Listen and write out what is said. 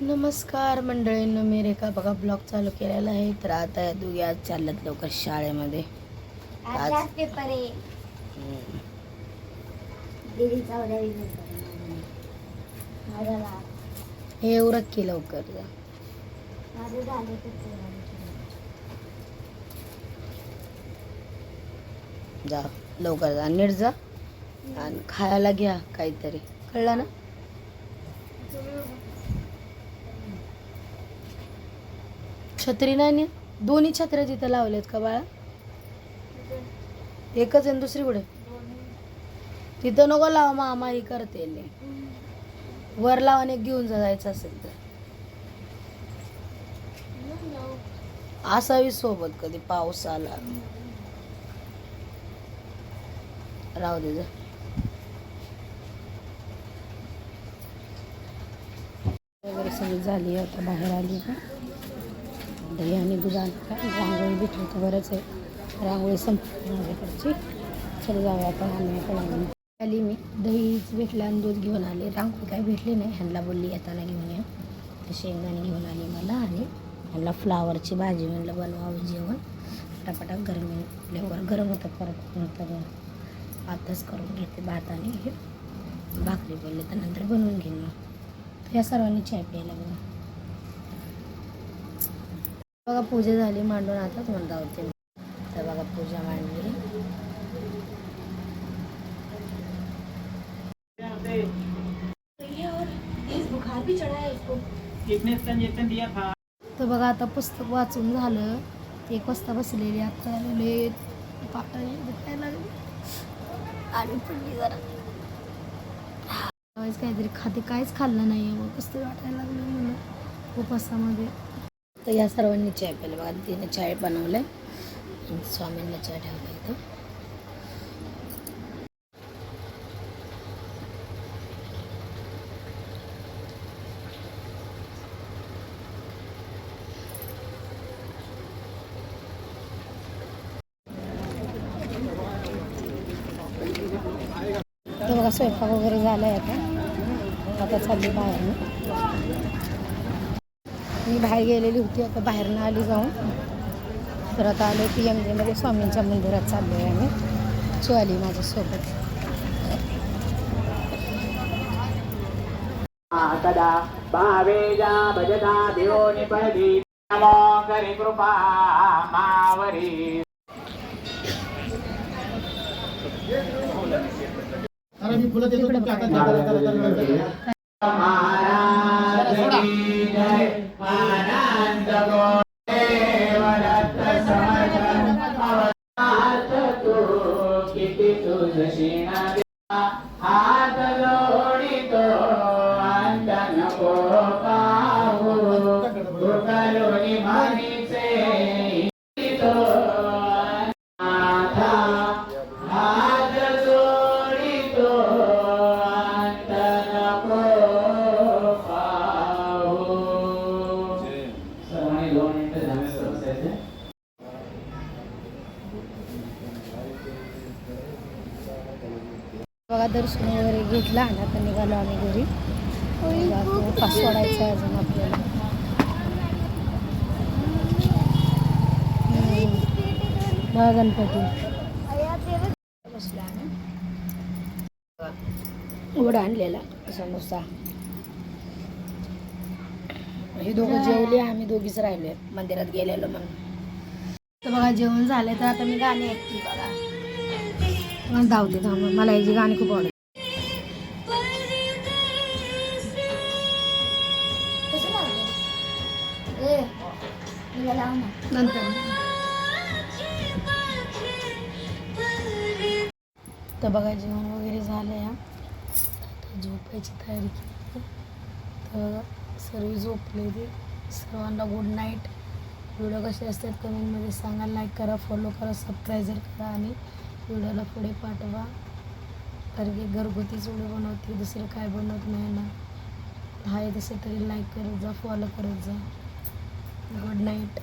नमस्कार मंडळींनो मी रेखा. बघा ब्लॉग चालू केलेला आहे. तर आता या दोघी आज चालल्यात लवकर शाळेमध्ये. आज- आज पेपर आहे. हम्म. दीदीचा उद्या विजय माझा हे उरक की लवकर जा. माझं झालं जा लवकर जा. नीट जा आणि खायला घ्या काहीतरी. कळलं ना? छत्री नाही दोन्ही छत्र्या तिथं लावल्यात का बाळा? एकच आहे दुसरी कुठे? तिथं नको लावा मामा ही करते वर लावाने घेऊन जा जायचं असेल तर. असावी सोबत कधी पाऊस आला. राहू दे जा. वगैरे सगळी झाली आता बाहेर आली का दही आणि दूध रांगोळी भेटली तर बरंच आहे. रांगोळी संपली माझ्याकडची. चल जाऊया आपण आम्ही आपण आली मी. दहीच भेटलं आणि दूध घेऊन आले. रांगोळी काय भेटली नाही. ह्यांना बोलली येताना घेऊन या. तर शेंगदाणे घेऊन आली मला आणि ह्यांना फ्लावरची भाजी म्हणलं बनवावं जेवण. पटापटा गरमी फ्लेवर गरम होतं परत नंतर आताच करून घेते भात आणि हे भाकरी बोलले तर नंतर बनवून घेईन मग या सर्वांनी चाय प्यायला बघा. बघा पूजा झाली मांडून आताच म्हणता होते तर बघा पूजा मांडली. तर बघा आता पुस्तक वाचून झालं. ते एक वाजता बसलेली आता आलेले आणि पडली जरा. काहीतरी खाते काहीच खाल्लं नाही मग पुस्तक वाटायला लागलं म्हणून उपासामध्ये तर या सर्वांनी चाय प्यायला बघा तिने चाय बनवलं आहे स्वामींना चाय ठेवला इथं. तर बघा स्वयंपाक वगैरे झाला आहे आता आता चालली बाहेर. मी बाहेर गेलेली होती आता बाहेरनं आली जाऊन. तर आता आले पी एम जेमध्ये स्वामींच्या मंदिरात चाललो आहे आम्ही. चू आली माझ्यासोबत. कदा भावेजा भजता भियो निपदी. नमो करि कृपा मावरी. महाराज की जय. आनंद देव दत्त समर्पण अवतार तू किती तुझशी बघा दर्शन वगैरे घेतलं आणि आता निघालो आम्ही घरी. पास सोडायचं आहे अजून आपल्याला. बघा गणपती. बसलो आम्ही उघडा आणलेला समोसा हे दोघं जेवले आम्ही दोघीच राहिले. मंदिरात गेलेलो म्हणून. तर बघा जेवण झाले तर आता मी गाणी ऐकते बघा. धावते थांब. मला याची गाणी खूप ना. नंतर. तर बघा जेवण वगैरे झालं या झोपायची तयारी केली. तर सर्व झोपले ते. सर्वांना गुड नाईट व्हिडिओ कसे असतात कमेंटमध्ये सांगा लाईक करा फॉलो करा सबस्क्रायबर करा आणि व्हिडिओला पुढे पाठवा. कारण की घरगुतीच व्हिडिओ बनवते दुसरं काय बनवत नाही ना. आहे तसं तरी लाईक करत जा फॉलो करत जा. Good night